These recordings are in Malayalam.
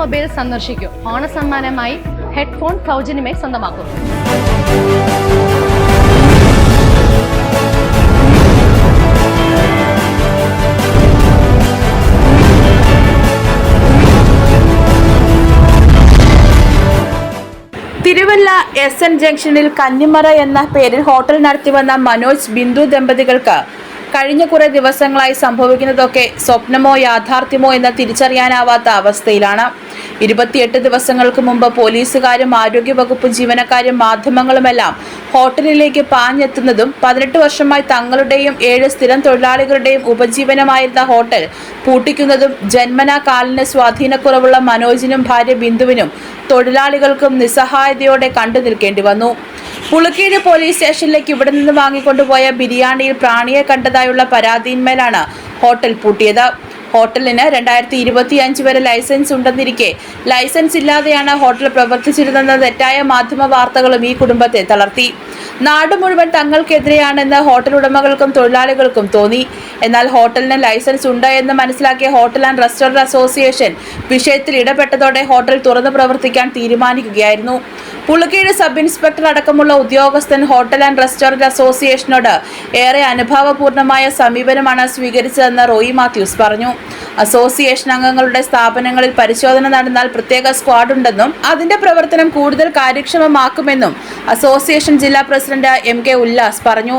മൊബൈൽ സന്ദർശിക്കൂ. ഓണസമ്മാനമായി ഹെഡ്ഫോൺ സൗജന്യമായി സ്വന്തമാക്കും. തിരുവല്ല എസ് എൻ ജംഗ്ഷനിൽ കന്നിമറ എന്ന പേരിൽ ഹോട്ടൽ നടത്തി വന്ന മനോജ് ബിന്ദു ദമ്പതികൾക്ക് കഴിഞ്ഞ കുറെ ദിവസങ്ങളായി സംഭവിക്കുന്നതൊക്കെ സ്വപ്നമോ യാഥാർത്ഥ്യമോ എന്ന് തിരിച്ചറിയാനാവാത്ത അവസ്ഥയിലാണ്. ഇരുപത്തിയെട്ട് ദിവസങ്ങൾക്ക് മുമ്പ് പോലീസുകാരും ആരോഗ്യവകുപ്പ് ജീവനക്കാരും മാധ്യമങ്ങളുമെല്ലാം ഹോട്ടലിലേക്ക് പാഞ്ഞെത്തുന്നതും പതിനെട്ട് വർഷമായി തങ്ങളുടെയും ഏഴ് സ്ഥിരം തൊഴിലാളികളുടെയും ഉപജീവനമായിരുന്ന ഹോട്ടൽ പൂട്ടിക്കുന്നതും ജന്മനാ കാലിന് സ്വാധീനക്കുറവുള്ള മനോജിനും ഭാര്യ ബിന്ദുവിനും തൊഴിലാളികൾക്കും നിസ്സഹായതയോടെ കണ്ടു നിൽക്കേണ്ടി വന്നു. പുളുക്കീട് പോലീസ് സ്റ്റേഷനിലേക്ക് ഇവിടെ നിന്ന് വാങ്ങിക്കൊണ്ടുപോയ ബിരിയാണിയിൽ പ്രാണിയെ കണ്ടതായുള്ള പരാതിയിന്മേലാണ് ഹോട്ടൽ പൂട്ടിയത്. ഹോട്ടലിന് രണ്ടായിരത്തി ഇരുപത്തി അഞ്ച് വരെ ലൈസൻസ് ഉണ്ടെന്നിരിക്കെ ലൈസൻസ് ഇല്ലാതെയാണ് ഹോട്ടൽ പ്രവർത്തിച്ചിരുന്നെന്ന തെറ്റായ മാധ്യമ വാർത്തകളും ഈ കുടുംബത്തെ തളർത്തി. നാട് മുഴുവൻ തങ്ങൾക്കെതിരെയാണെന്ന് ഹോട്ടൽ ഉടമകൾക്കും തൊഴിലാളികൾക്കും തോന്നി. എന്നാൽ ഹോട്ടലിന് ലൈസൻസ് ഉണ്ട് എന്ന് മനസ്സിലാക്കിയ ഹോട്ടൽ ആൻഡ് റെസ്റ്റോറന്റ് അസോസിയേഷൻ വിഷയത്തിൽ ഇടപെട്ടതോടെ ഹോട്ടൽ തുറന്നു പ്രവർത്തിക്കാൻ തീരുമാനിക്കുകയായിരുന്നു. പുളുക്കീട് സബ് ഇൻസ്പെക്ടർ അടക്കമുള്ള ഉദ്യോഗസ്ഥൻ ഹോട്ടൽ ആൻഡ് റെസ്റ്റോറന്റ് അസോസിയേഷനോട് ഏറെ അനുഭാവപൂർണമായ സമീപനമാണ് സ്വീകരിച്ചതെന്ന് റോയി മാത്യൂസ് പറഞ്ഞു. അസോസിയേഷൻ അംഗങ്ങളുടെ സ്ഥാപനങ്ങളിൽ പരിശോധന നടന്നാൽ പ്രത്യേക സ്ക്വാഡ് ഉണ്ടെന്നും അതിന്റെ പ്രവർത്തനം കൂടുതൽ കാര്യക്ഷമമാക്കുമെന്നും അസോസിയേഷൻ ജില്ലാ പ്രസിഡന്റ് എം കെ ഉല്ലാസ് പറഞ്ഞു.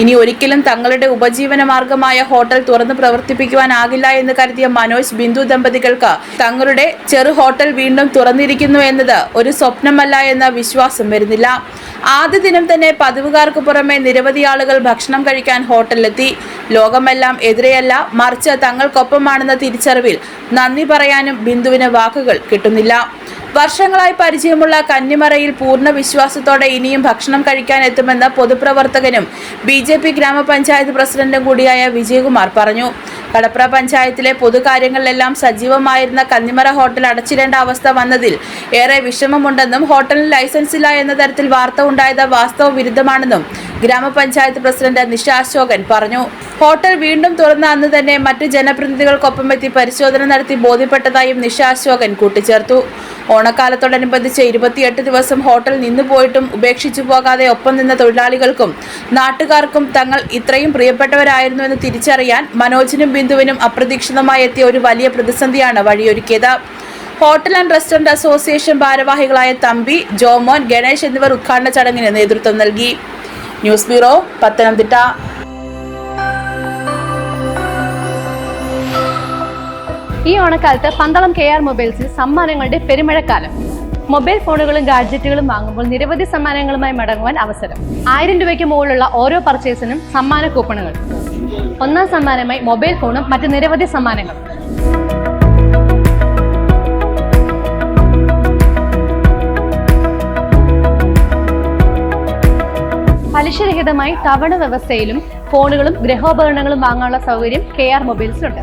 ഇനി ഒരിക്കലും തങ്ങളുടെ ഉപജീവന മാർഗമായ ഹോട്ടൽ തുറന്ന് പ്രവർത്തിപ്പിക്കുവാനാകില്ല എന്ന് കരുതിയ മനോജ് ബിന്ദു ദമ്പതികൾക്ക് തങ്ങളുടെ ചെറു ഹോട്ടൽ വീണ്ടും തുറന്നിരിക്കുന്നു എന്നത് ഒരു സ്വപ്നമല്ല എന്ന വിശ്വാസം വരുന്നില്ല. ആദ്യ ദിനം തന്നെ പതിവുകാർക്ക് പുറമെ നിരവധി ആളുകൾ ഭക്ഷണം കഴിക്കാൻ ഹോട്ടലിലെത്തി. ലോകമെല്ലാം എതിരെയല്ല മറിച്ച് തങ്ങൾക്കൊപ്പമാണെന്ന തിരിച്ചറിവിൽ നന്ദി പറയാനും ബിന്ദുവിന് വാക്കുകൾ കിട്ടുന്നില്ല. വർഷങ്ങളായി പരിചയമുള്ള കന്നിമറയിൽ പൂർണ വിശ്വാസത്തോടെ ഇനിയും ഭക്ഷണം കഴിക്കാൻ എത്തുമെന്ന് പൊതുപ്രവർത്തകനും ബി ജെ പി ഗ്രാമപഞ്ചായത്ത് പ്രസിഡന്റും കൂടിയായ വിജയകുമാർ പറഞ്ഞു. കടപ്ര പഞ്ചായത്തിലെ പൊതുകാര്യങ്ങളിലെല്ലാം സജീവമായിരുന്ന കന്നിമറ ഹോട്ടൽ അടച്ചിടേണ്ട അവസ്ഥ വന്നതിൽ ഏറെ വിഷമമുണ്ടെന്നും ഹോട്ടലിന് ലൈസൻസ് ഇല്ല എന്ന തരത്തിൽ വാർത്ത ഉണ്ടായത് വാസ്തവ വിരുദ്ധമാണെന്നും ഗ്രാമപഞ്ചായത്ത് പ്രസിഡന്റ് നിഷ അശോകൻ പറഞ്ഞു. ഹോട്ടൽ വീണ്ടും തുറന്ന അന്ന് തന്നെ മറ്റ് ജനപ്രതിനിധികൾക്കൊപ്പം എത്തി പരിശോധന നടത്തി ബോധ്യപ്പെട്ടതായും നിഷ അശോകൻ കൂട്ടിച്ചേർത്തു. ഓണക്കാലത്തോടനുബന്ധിച്ച് ഇരുപത്തിയെട്ട് ദിവസം ഹോട്ടൽ നിന്നുപോയിട്ടും ഉപേക്ഷിച്ചു പോകാതെ ഒപ്പം നിന്ന തൊഴിലാളികൾക്കും നാട്ടുകാർക്കും തങ്ങൾ ഇത്രയും പ്രിയപ്പെട്ടവരായിരുന്നു എന്ന് തിരിച്ചറിയാൻ മനോജിനും ബിന്ദുവിനും അപ്രതീക്ഷിതമായി എത്തിയ ഒരു വലിയ പ്രതിസന്ധിയാണ് വഴിയൊരുക്കിയത്. ഹോട്ടൽ ആൻഡ് റെസ്റ്റോറന്റ് അസോസിയേഷൻ ഭാരവാഹികളായ തമ്പി ജോമോൻ ഗണേഷ് എന്നിവർ ഉദ്ഘാടന ചടങ്ങിന് നേതൃത്വം നൽകി. News bureau Pathanamthitta. ഈ ഓണക്കാലത്ത് പന്തളം കെ ആർ മൊബൈൽസിൽ സമ്മാനങ്ങളുടെ പെരുമഴക്കാലം. മൊബൈൽ ഫോണുകളും ഗാഡ്ജറ്റുകളും വാങ്ങുമ്പോൾ നിരവധി സമ്മാനങ്ങളുമായി മടങ്ങുവാൻ അവസരം. ആയിരം രൂപയ്ക്ക് മുകളിലുള്ള ഓരോ പർച്ചേസിനും സമ്മാന കൂപ്പണുകൾ. ഒന്നാം സമ്മാനമായി മൊബൈൽ ഫോണും മറ്റ് നിരവധി സമ്മാനങ്ങൾ പലിശരഹിതമായി തവണ വ്യവസ്ഥയിലും ഫോണുകളും ഗൃഹോപകരണങ്ങളും വാങ്ങാനുള്ള സൗകര്യം കെ ആർ മൊബൈൽസിലുണ്ട്.